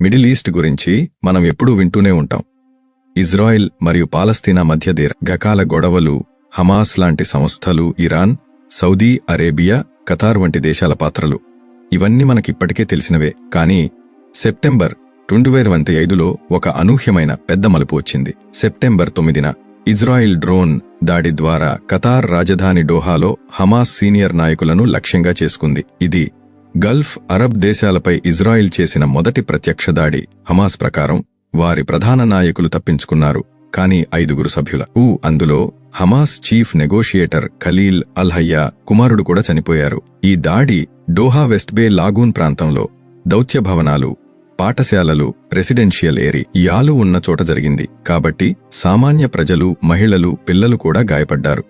Middle east గురించి మనం ఎప్పుడూ వింటూనే ఉంటాం. ఇజ్రాయిల్ మరియు పాలస్తీనా మధ్య దీర్ఘకాల గొడవలు హమాస్ లాంటి సంస్థలు ఇరాన్ సౌదీ అరేబియా ఖతార్ వంటి దేశాల పాత్రలు. ఇవన్నీ మనకిప్పటికే తెలిసినవే కానీ సెప్టెంబర్ రెండు వేల వంద ఐదులో ఒక అనూహ్యమైన పెద్ద మలుపు వచ్చింది. సెప్టెంబర్ తొమ్మిదిన ఇజ్రాయిల్ డ్రోన్ దాడి ద్వారా ఖతార్ రాజధాని డోహాలో హమాస్ సీనియర్ నాయకులను లక్ష్యంగా చేసుకుంది. ఇది గల్ఫ్ అరబ్ దేశాలపై ఇజ్రాయిల్ చేసిన మొదటి ప్రత్యక్ష దాడి హమాస్ ప్రకారం వారి ప్రధాన నాయకులు తప్పించుకున్నారు. కానీ ఐదుగురు సభ్యుల ఊ అందులో Hamas chief negotiator Khalil al Hayya కుమారుడు కూడా చనిపోయారు. ఈ దాడి డోహా వెస్ట్బే లాగూన్ ప్రాంతంలో దౌత్య భవనాలు పాఠశాలలు రెసిడెన్షియల్ ఏరి యాలు ఉన్న చోట జరిగింది. కాబట్టి సామాన్య ప్రజలు మహిళలు పిల్లలు కూడా గాయపడ్డారు.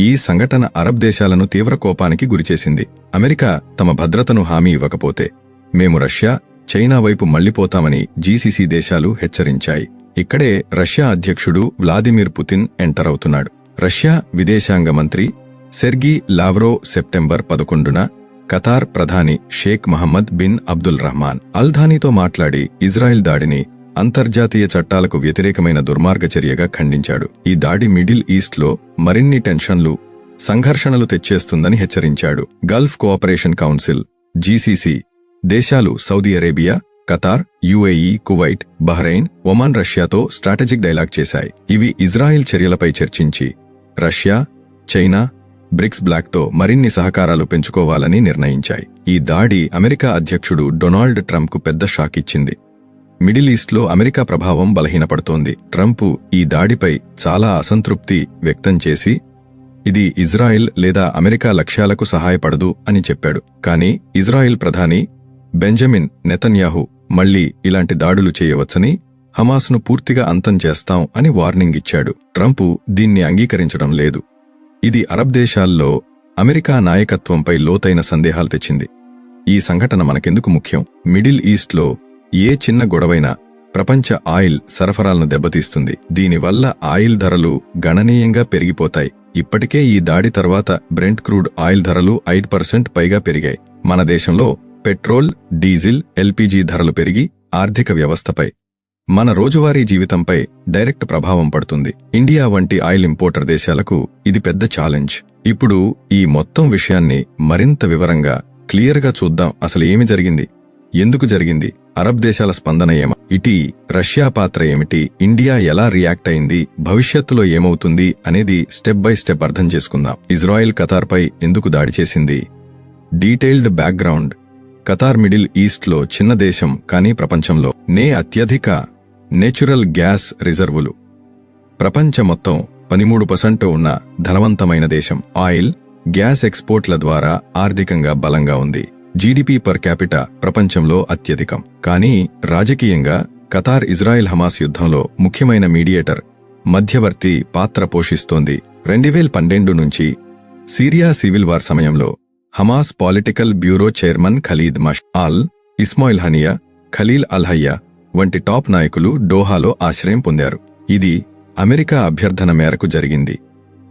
ఈ సంఘటన అరబ్ దేశాలను తీవ్ర కోపానికి గురిచేసింది. అమెరికా తమ భద్రతను హామీ ఇవ్వకపోతే మేము రష్యా చైనా వైపు మళ్ళిపోతామని జీసీసీ దేశాలు హెచ్చరించాయి. ఇక్కడే రష్యా అధ్యక్షుడు వ్లాదిమిర్ పుతిన్ ఎంటర్ అవుతున్నాడు. రష్యా విదేశాంగ మంత్రి సెర్గీ లావ్రో సెప్టెంబర్ పదకొండున కతార్ ప్రధాని Sheikh Mohammed bin Abdul Rahman అల్ధానీతో మాట్లాడి ఇజ్రాయెల్ దాడిని అంతర్జాతీయ చట్టాలకు వ్యతిరేకమైన దుర్మార్గ చర్యగా ఖండించాడు. ఈ దాడి మిడిల్ ఈస్ట్లో మరిన్ని టెన్షన్లు సంఘర్షణలు తెచ్చేస్తుందని హెచ్చరించాడు. గల్ఫ్ కోఆపరేషన్ కౌన్సిల్ జీసీసీ దేశాలు Saudi Arabia Qatar UAE Kuwait Bahrain Oman రష్యాతో స్ట్రాటజిక్ డైలాగ్ చేశాయి. ఇవి ఇజ్రాయెల్ చర్యలపై చర్చించి రష్యా చైనా బ్రిక్స్ బ్లాక్తో మరిన్ని సహకారాలు పెంచుకోవాలని నిర్ణయించాయి. ఈ దాడి అమెరికా అధ్యక్షుడు డొనాల్డ్ ట్రంప్కు పెద్ద షాక్ ఇచ్చింది. మిడిల్ ఈస్ట్లో అమెరికా ప్రభావం బలహీనపడుతోంది. ట్రంప్ ఈ దాడిపై చాలా అసంతృప్తి వ్యక్తం చేసి ఇది ఇజ్రాయెల్ లేదా అమెరికా లక్ష్యాలకు సహాయపడదు అని చెప్పాడు. కానీ ఇజ్రాయెల్ ప్రధాని బెంజమిన్ నెతన్యాహు మళ్ళీ ఇలాంటి దాడులు చేయవచ్చని హమాస్ను పూర్తిగా అంతం చేస్తాం అని వార్నింగ్ ఇచ్చాడు. ట్రంప్ దీన్ని అంగీకరించడం లేదు. ఇది అరబ్ దేశాల్లో అమెరికా నాయకత్వంపై లోతైన సందేహాలు తెచ్చింది. ఈ సంఘటన మనకెందుకు ముఖ్యం? మిడిల్ ఈస్ట్లో ఏ చిన్న గొడవైనా ప్రపంచ ఆయిల్ సరఫరాలను దెబ్బతీస్తుంది. దీనివల్ల ఆయిల్ ధరలు గణనీయంగా పెరిగిపోతాయి. ఇప్పటికే ఈ దాడి తర్వాత బ్రెంట్ క్రూడ్ ఆయిల్ ధరలు ఐదు పర్సెంట్ పైగా పెరిగాయి. మన దేశంలో పెట్రోల్ డీజిల్ ఎల్పీజీ ధరలు పెరిగి ఆర్థిక వ్యవస్థపై మన రోజువారీ జీవితంపై డైరెక్ట్ ప్రభావం పడుతుంది. ఇండియా వంటి ఆయిల్ ఇంపోర్టర్ దేశాలకు ఇది పెద్ద ఛాలెంజ్. ఇప్పుడు ఈ మొత్తం విషయాన్ని మరింత వివరంగా క్లియర్గా చూద్దాం. అసలు ఏమి జరిగింది? ఎందుకు జరిగింది? అరబ్ దేశాల స్పందన ఏమ ఇటీ రష్యా పాత్ర ఏమిటి? ఇండియా ఎలా రియాక్ట్ అయింది? భవిష్యత్తులో ఏమవుతుంది? అనేది స్టెప్ బై స్టెప్ అర్థం చేసుకుందాం. ఇజ్రాయెల్ కతార్పై ఎందుకు దాడి చేసింది? Detailed background. కతార్ మిడిల్ ఈస్ట్లో చిన్న దేశం కానీ ప్రపంచంలో. నే అత్యధిక నేచురల్ గ్యాస్ రిజర్వులు. ప్రపంచ మొత్తం పదిమూడు పర్సెంట్ ఉన్న ధనవంతమైన దేశం. ఆయిల్ గ్యాస్ ఎక్స్పోర్ట్ల ద్వారా ఆర్థికంగా బలంగా ఉంది. జీడిపి పర్ క్యాపిటా ప్రపంచంలో అత్యధికం. కానీ రాజకీయంగా ఖతార్ ఇజ్రాయెల్ హమాస్ యుద్ధంలో ముఖ్యమైన మీడియేటర్ మధ్యవర్తి పాత్ర పోషిస్తోంది. రెండువేల పన్నెండు నుంచి సిరియా సివిల్ వార్ సమయంలో Hamas political bureau chairman Khaled Mashal Ismail Haniyeh Khalil al Hayya వంటి టాప్ నాయకులు డోహాలో ఆశ్రయం పొందారు. ఇది అమెరికా అభ్యర్థన మేరకు జరిగింది.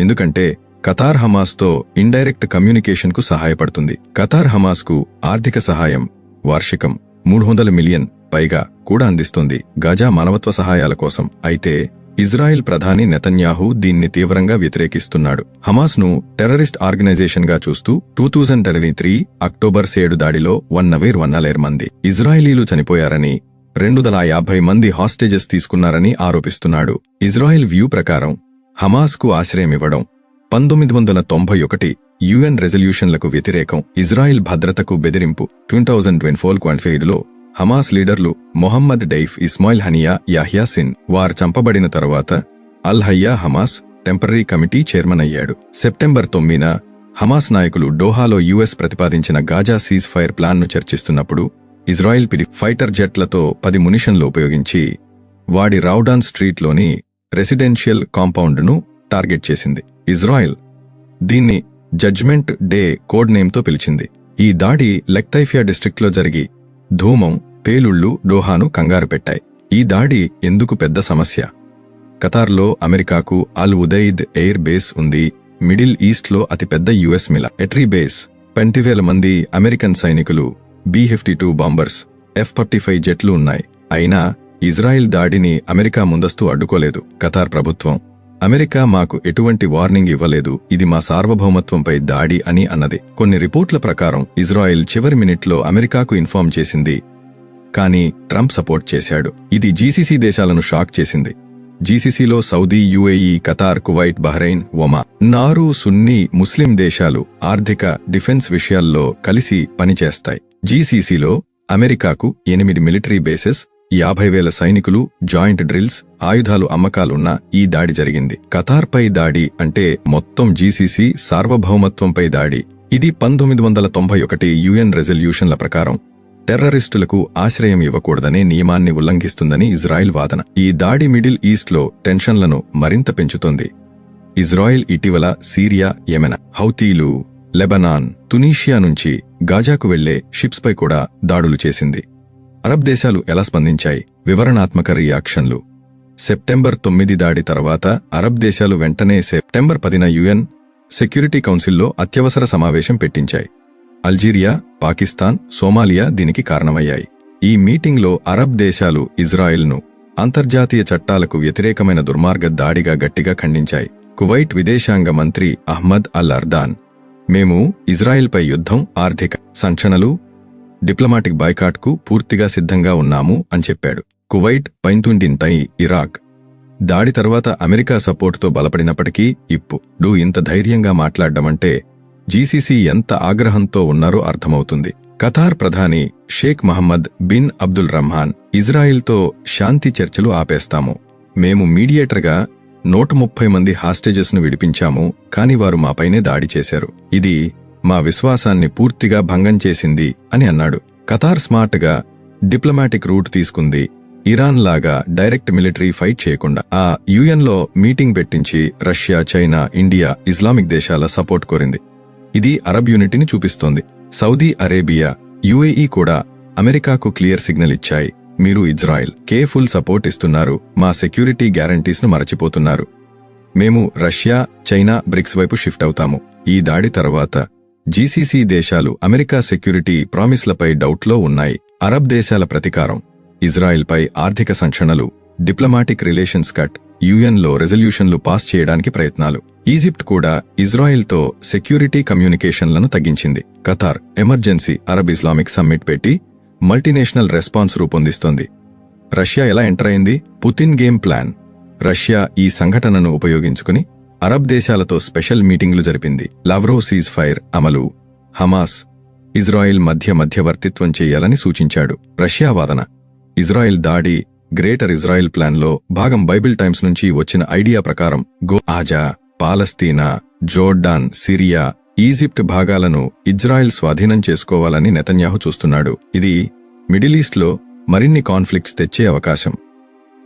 ఎందుకంటే కతార్ హమాస్తో ఇండైరెక్ట్ కమ్యూనికేషన్కు సహాయపడుతుంది. కతార్ హమాస్కు ఆర్థిక సహాయం వార్షికం మూడు వందల మిలియన్ పైగా కూడా అందిస్తుంది. గజా మానవత్వ సహాయాల కోసం అయితే ఇజ్రాయెల్ ప్రధాని నెతన్యాహు దీన్ని తీవ్రంగా వ్యతిరేకిస్తున్నాడు. హమాస్ను టెర్రరిస్ట్ ఆర్గనైజేషన్గా చూస్తూ టూ థౌజండ్ త్రీ అక్టోబర్ సేడు దాడిలో వన్ నవేర్ వన్నలేర్ మంది ఇజ్రాయిలీలు చనిపోయారని రెండు వందల యాభై మంది హాస్టేజెస్ తీసుకున్నారని ఆరోపిస్తున్నాడు. ఇజ్రాయెల్ వ్యూ ప్రకారం హమాస్కు ఆశ్రయమివ్వడం పంతొమ్మిది వందల తొంభై ఒకటి యుఎన్ రెజల్యూషన్లకు వ్యతిరేకం ఇజ్రాయిల్ భద్రతకు బెదిరింపు టూ థౌజండ్ ట్వంటీ ఫోర్ క్వాంటిఫైడ్లో హమాస్ లీడర్లు Mohammed Deif Ismail Haniyeh Yahya Sinwar చంపబడిన తర్వాత al Hayya Hamas temporary committee chairman అయ్యాడు. సెప్టెంబర్ తొమ్మిదిన హమాస్ నాయకులు డోహాలో యుఎస్ ప్రతిపాదించిన గాజా సీజ్ ఫైర్ ప్లాన్ను చర్చిస్తున్నప్పుడు ఇజ్రాయిల్ పిడి ఫైటర్ జెట్లతో పది మునిషన్లు ఉపయోగించి వాడి రౌడాన్ స్ట్రీట్లోని రెసిడెన్షియల్ కాంపౌండ్ను టార్గెట్ చేసింది. ఇజ్రాయిల్ దీన్ని జడ్జ్మెంట్ డే కోడ్ నేమ్తో పిలిచింది. ఈ దాడి లెక్తైఫియా డిస్ట్రిక్ట్లో జరిగి ధూమం పేలుళ్ళు డోహాను కంగారు పెట్టాయి. ఈ దాడి ఎందుకు పెద్ద సమస్య? ఖతార్లో అమెరికాకు అల్ ఉదయిద్ ఎయిర్ బేస్ ఉంది. మిడిల్ ఈస్ట్లో అతిపెద్ద యుఎస్ మిల. ఎట్రీ బేస్ పెంటివేల మంది అమెరికన్ సైనికులు B fifty two bombers F forty five జెట్లు ఉన్నాయి. అయినా ఇజ్రాయిల్ దాడిని అమెరికా ముందస్తు అడ్డుకోలేదు. కతార్ ప్రభుత్వం అమెరికా మాకు ఎటువంటి వార్నింగ్ ఇవ్వలేదు. ఇది మా సార్వభౌమత్వంపై దాడి అని అన్నది. కొన్ని రిపోర్ట్ల ప్రకారం ఇజ్రాయిల్ చివరి మినిట్లో అమెరికాకు ఇన్ఫార్మ్ చేసింది. కానీ ట్రంప్ సపోర్ట్ చేశాడు. ఇది జీసీసీ దేశాలను షాక్ చేసింది. జీసీసీలో Saudi UAE Qatar Kuwait Bahrain ఒమా నారు సున్నీ ముస్లిం దేశాలు ఆర్థిక డిఫెన్స్ విషయాల్లో కలిసి పనిచేస్తాయి. జీసీసీలో అమెరికాకు ఎనిమిది మిలిటరీ బేసెస్ యాభై వేల సైనికులు జాయింట్ డ్రిల్స్ ఆయుధాలు అమ్మకాలున్న ఈ దాడి జరిగింది. కతార్పై దాడి అంటే మొత్తం జీసీసీ సార్వభౌమత్వంపై దాడి. ఇది పంతొమ్మిది వందల తొంభై ఒకటి యుఎన్ రెజల్యూషన్ల ప్రకారం. టెర్రరిస్టులకు ఆశ్రయం ఇవ్వకూడదనే నియమాన్ని ఉల్లంఘిస్తుందని ఇజ్రాయిల్ వాదన. ఈ దాడి మిడిల్ ఈస్ట్లో టెన్షన్లను మరింత పెంచుతుంది. ఇజ్రాయెల్ ఇటీవల సిరియా యెమెన హౌతీలు లెబనాన్ తునీషియా నుంచి గాజాకు వెళ్ళే షిప్స్పై కూడా దాడులు చేసింది. అరబ్ దేశాలు ఎలా స్పందించాయి? వివరణాత్మక రియాక్షన్లు. సెప్టెంబర్ తొమ్మిది దాడి తర్వాత అరబ్ దేశాలు వెంటనే సెప్టెంబర్ పదిన యుఎన్ సెక్యూరిటీ కౌన్సిల్లో అత్యవసర సమావేశం పెట్టించాయి. అల్జీరియా పాకిస్తాన్ సోమాలియా దీనికి కారణమయ్యాయి. ఈ మీటింగ్లో అరబ్ దేశాలు ఇజ్రాయెల్ను అంతర్జాతీయ చట్టాలకు వ్యతిరేకమైన దుర్మార్గ దాడిగా గట్టిగా ఖండించాయి. కువైట్ విదేశాంగ మంత్రి అహ్మద్ అల్ అర్దాన్ మేము ఇజ్రాయెల్పై యుద్ధం ఆర్థిక సంక్షణలు డిప్లొమాటిక్ బాయ్కాట్కు పూర్తిగా సిద్ధంగా ఉన్నాము అని చెప్పాడు. కువైట్ పైంతుండింటై ఇరాక్. దాడి తర్వాత అమెరికా సపోర్టుతో బలపడినప్పటికీ ఇప్పుడు ఇంత ధైర్యంగా మాట్లాడ్డమంటే జీసీసీ ఎంత ఆగ్రహంతో ఉన్నారో అర్థమవుతుంది. ఖతార్ ప్రధాని Sheikh Mohammed bin Abdul Rahman ఇజ్రాయిల్తో శాంతి చర్చలు ఆపేస్తాము. మేము మీడియేటర్గా నూట ముప్పై మంది హాస్టేజెస్ను విడిపించాము కాని వారు మాపైనే దాడి చేశారు. ఇది మా విశ్వాసాన్ని పూర్తిగా భంగం చేసింది అని అన్నాడు. ఖతార్ స్మార్ట్గా డిప్లొమాటిక్ రూట్ తీసుకుంది. ఇరాన్ లాగా డైరెక్ట్ మిలిటరీ ఫైట్ చేయకుండా. ఆ యుఎన్లో మీటింగ్ పెట్టించి రష్యా చైనా ఇండియా ఇస్లామిక్ దేశాల సపోర్ట్ కోరింది. ఇది అరబ్ యూనిటీని చూపిస్తోంది. సౌదీ అరేబియా యుఏఈ కూడా అమెరికాకు క్లియర్ సిగ్నల్ ఇచ్చాయి. మీరు ఇజ్రాయెల్ కే ఫుల్ సపోర్ట్ ఇస్తున్నారు. మా సెక్యూరిటీ గ్యారంటీస్ను మరచిపోతున్నారు. మేము రష్యా చైనా బ్రిక్స్ వైపు షిఫ్ట్ అవుతాము. ఈ దాడి తర్వాత జీసీసీ దేశాలు అమెరికా సెక్యూరిటీ ప్రామిస్లపై డౌట్లో ఉన్నాయి. అరబ్ దేశాల ప్రతీకారం. ఇజ్రాయెల్పై ఆర్థిక సంక్షణలు డిప్లొమాటిక్ రిలేషన్స్ కట్ యుఎన్లో రెజల్యూషన్లు పాస్ చేయడానికి ప్రయత్నాలు. ఈజిప్ట్ కూడా ఇజ్రాయెల్తో సెక్యూరిటీ కమ్యూనికేషన్లను తగ్గించింది. Qatar emergency Arab Islamic summit పెట్టి మల్టీనేషనల్ రెస్పాన్స్ రూపొందిస్తోంది. రష్యా ఎలా ఎంటర్ అయింది? Putin game plan. రష్యా ఈ సంఘటనను ఉపయోగించుకుని అరబ్ దేశాలతో స్పెషల్ మీటింగ్లు జరిపింది. లవ్రో సీజ్ ఫైర్ అమలు. హమాస్ ఇజ్రాయిల్ మధ్య మధ్యవర్తిత్వం చేయాలని సూచించాడు. రష్యా వాదన. ఇజ్రాయెల్ దాడి గ్రేటర్ ఇజ్రాయెల్ ప్లాన్లో భాగం బైబిల్ టైమ్స్ నుంచి వచ్చిన ఐడియా ప్రకారం Gaza Palestine Jordan Syria Egypt భాగాలను ఇజ్రాయెల్ స్వాధీనం చేసుకోవాలని నెతన్యాహు చూస్తున్నాడు. ఇది మిడిల్ ఈస్ట్లో మరిన్ని కాన్ఫ్లిక్ట్స్ తెచ్చే అవకాశం.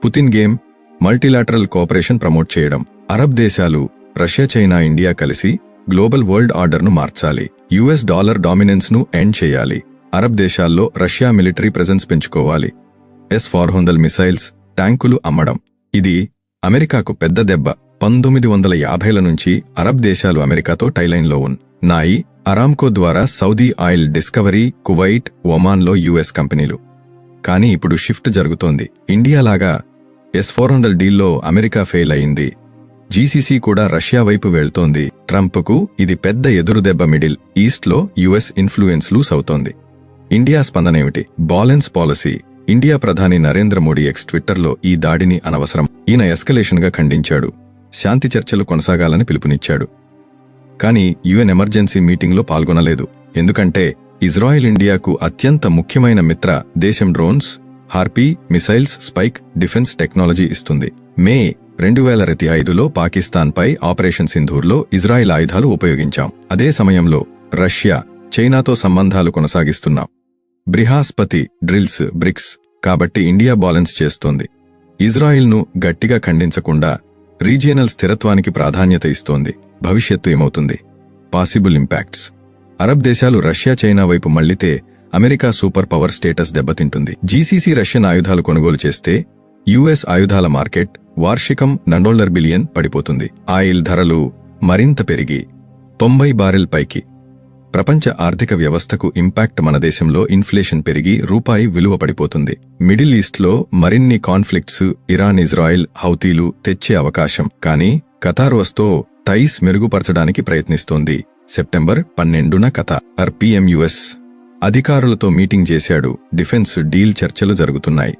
Putin game multilateral cooperation promote చేయడం. అరబ్ దేశాలు రష్యా చైనా ఇండియా కలిసి గ్లోబల్ వరల్డ్ ఆర్డర్ను మార్చాలి. యుఎస్ డాలర్ డామినెన్స్ను ఎండ్ చేయాలి. అరబ్ దేశాల్లో రష్యా మిలిటరీ ప్రెజెన్స్ పెంచుకోవాలి. ఎస్ ఫోర్ వందల మిసైల్స్ ట్యాంకులు అమ్మడం. ఇది అమెరికాకు పెద్ద దెబ్బ. పంతొమ్మిది వందల యాభైల నుంచి అరబ్ దేశాలు అమెరికాతో టైలైన్లో ఉన్నాయి అరామ్కో ద్వారా సౌదీ ఆయిల్ డిస్కవరీ కువైట్ ఒమాన్లో యుఎస్ కంపెనీలు. కానీ ఇప్పుడు షిఫ్ట్ జరుగుతోంది. ఇండియాలాగా ఎస్ ఫోర్ హండ్రెడ్ డీల్లో అమెరికా ఫెయిల్ అయింది. జీసీసీ కూడా రష్యా వైపు వెళ్తోంది. ట్రంప్కు ఇది పెద్ద ఎదురుదెబ్బ మిడిల్ ఈస్ట్లో యుఎస్ ఇన్ఫ్లుయెన్స్ లూస్ అవుతోంది. ఇండియా స్పందనేమిటి బాలెన్స్ పాలసీ. ఇండియా ప్రధాని నరేంద్ర మోడీ ఎక్స్ ట్విట్టర్లో ఈ దాడిని అనవసరం. ఈయన ఎస్కలేషన్గా ఖండించాడు. శాంతి చర్చలు కొనసాగాలని పిలుపునిచ్చాడు. కానీ యుఎన్ ఎమర్జెన్సీ మీటింగ్లో పాల్గొనలేదు. ఎందుకంటే ఇజ్రాయెల్ ఇండియాకు అత్యంత ముఖ్యమైన మిత్ర దేశం drones Harpy missiles Spike defence technology ఇస్తుంది. మే రెండు వేల రతి ఐదులో పాకిస్తాన్పై ఆపరేషన్ సింధూర్లో ఇజ్రాయెల్ ఆయుధాలు ఉపయోగించాం. అదే సమయంలో రష్యా చైనాతో సంబంధాలు కొనసాగిస్తున్నాం బ్రిహాస్పతి డ్రిల్స్ బ్రిక్స్ కాబట్టి ఇండియా బ్యాలెన్స్ చేస్తోంది. ఇజ్రాయిల్ను గట్టిగా ఖండించకుండా రీజియనల్ స్థిరత్వానికి ప్రాధాన్యత ఇస్తోంది. భవిష్యత్తు ఏమవుతుంది? Possible impacts. అరబ్ దేశాలు రష్యా చైనా వైపు మళ్ళితే అమెరికా సూపర్ పవర్ స్టేటస్ దెబ్బతింటుంది. జీసీసీ రష్యన్ ఆయుధాలు కొనుగోలు చేస్తే యుఎస్ ఆయుధాల మార్కెట్ వార్షికం నండోళ్ళర్ బిలియన్ పడిపోతుంది. ఆయిల్ ధరలు మరింత పెరిగి తొంభై బారెల్ పైకి. ప్రపంచ ఆర్థిక వ్యవస్థకు ఇంపాక్ట్ మన దేశంలో ఇన్ఫ్లేషన్ పెరిగి రూపాయి విలువ పడిపోతుంది. మిడిల్ ఈస్ట్లో మరిన్ని కాన్ఫ్లిక్ట్స్ ఇరాన్ ఇజ్రాయిల్ హౌతీలు తెచ్చే అవకాశం. కానీ కతార్ వస్తో టైస్ మెరుగుపరచడానికి ప్రయత్నిస్తోంది. సెప్టెంబర్ పన్నెండున కథ కతార్ పిఎంయుఎస్ అధికారులతో మీటింగ్ చేశాడు. డిఫెన్స్ డీల్ చర్చలు జరుగుతున్నాయి.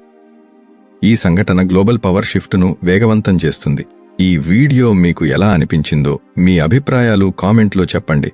ఈ సంఘటన గ్లోబల్ పవర్ షిఫ్ట్ను వేగవంతం చేస్తుంది. ఈ వీడియో మీకు ఎలా అనిపించిందో మీ అభిప్రాయాలు కామెంట్లో చెప్పండి.